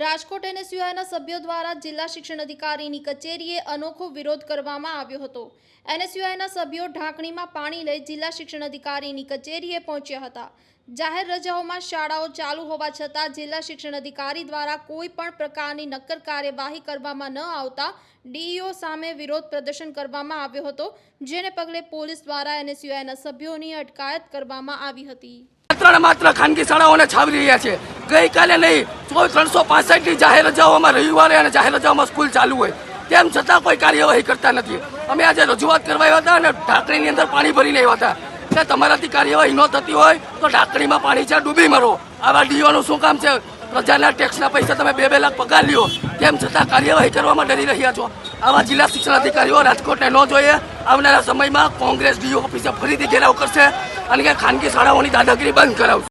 રાજકોટ એનએસયુઆઈના સભ્યો દ્વારા જિલ્લા શિક્ષણ અધિકારીની કચેરીએ અનોખો વિરોધ કરવામાં આવ્યો હતો. એનએસયુઆઈના સભ્યો ઢાંકણીમાં પાણી લઈ જિલ્લા શિક્ષણ અધિકારીની કચેરીએ પહોંચ્યા હતા. જાહેર રજાઓમાં શાળાઓ ચાલુ હોવા છતાં જિલ્લા શિક્ષણ અધિકારી દ્વારા કોઈ પણ પ્રકારની નક્કર કાર્યવાહી કરવામાં ન આવતા ડીઈઓ સામે વિરોધ પ્રદર્શન કરવામાં આવ્યો હતો, જેને પગલે પોલીસ દ્વારા એનએસયુઆઈના સભ્યોની અટકાયત કરવામાં આવી હતી. માત્ર માત્ર ખાનગી શાળાઓને છાવી રહ્યા છે. ગઈકાલે નહીં ત્રણસો પાસઠની જાહેર રજાઓમાં રવિવારે અને જાહેર રજાઓમાં સ્કૂલ ચાલુ હોય. તેમ છતાં કોઈ કાર્યવાહી કરતા નથી. અમે આજે રજૂઆત કરવા આવ્યા હતા અને ઢાંકણીની અંદર પાણી ભરીને આવ્યા હતા. કે તમારાથી કાર્યવાહી ન થતી હોય તો ઢાંકણીમાં પાણી છે, ડૂબી મરો. આવા ડીઓનું શું કામ છે? પ્રજાના ટેક્સના પૈસા તમે બે બે લાખ પગાર લ્યો. તેમ છતાં કાર્યવાહી કરવામાં ડરી રહ્યા છો. આવા જિલ્લા શિક્ષણ અધિકારીઓ રાજકોટને ન જોઈએ. આવનારા સમયમાં કોંગ્રેસ ડીઓ ઓફિસે ફરીથી ઘેરાવ કરશે અને ખાનગી શાળાઓની દાદાગીરી બંધ કરાવશે.